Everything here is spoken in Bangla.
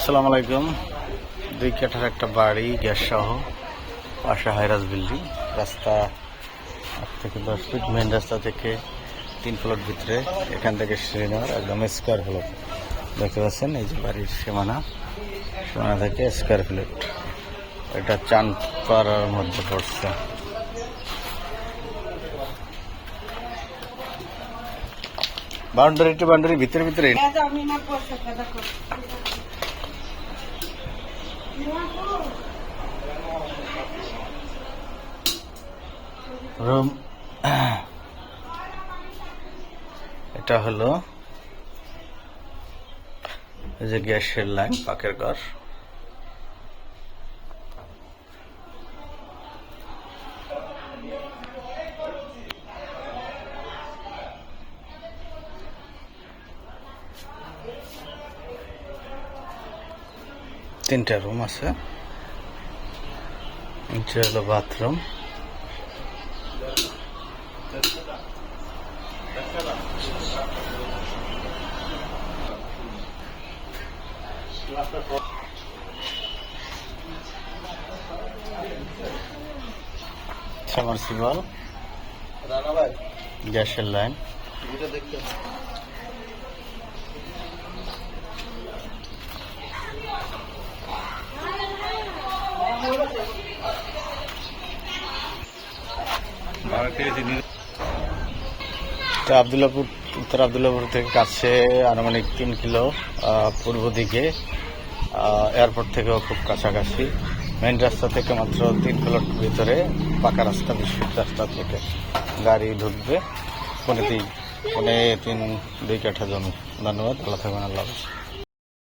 আসসালামু আলাইকুম। দুই কাঠার একটা বাড়ি গ্যাস সহ পাশে হাইরাজ বিল্ডিং। রাস্তা আট থেকে দশ ফিট মেন রাস্তা থেকে তিন ফ্লোর ভিতরে। এখান থেকে শ্রীনগর, একদম স্কোয়ার ফ্লোর দেখতে পাচ্ছেন, এই যে বাড়ির সীমানা। সীমানা থেকে স্কোয়ার ফ্লোর এটা চাঁদপাড়ার মধ্যে পড়ছে। বাউন্ডারি টু বাউন্ডারি, ভিতরে ভিতরে। রুম। এটা হলো এই যে গ্যাসের লাইন পাকের ঘর। তিনটা রুম আছে। হলো বাথরুম। সামারসিবল গ্যাসের লাইন। আবদুল্লাপুর উত্তর আবদুল্লাপুর থেকে কাছে আনুমানিক তিন কিলো পূর্ব দিকে এয়ারপোর্ট থেকেও খুব কাছাকাছি। মেন রাস্তা থেকে মাত্র তিন কিলোর ভিতরে পাকা রাস্তা বিশ্বের রাস্তা থেকে গাড়ি ঢুকবে। পনেরো তিন তিন, দুই কাঠা জমি। ধন্যবাদ। ভালো থাকবেন। আল্লাহ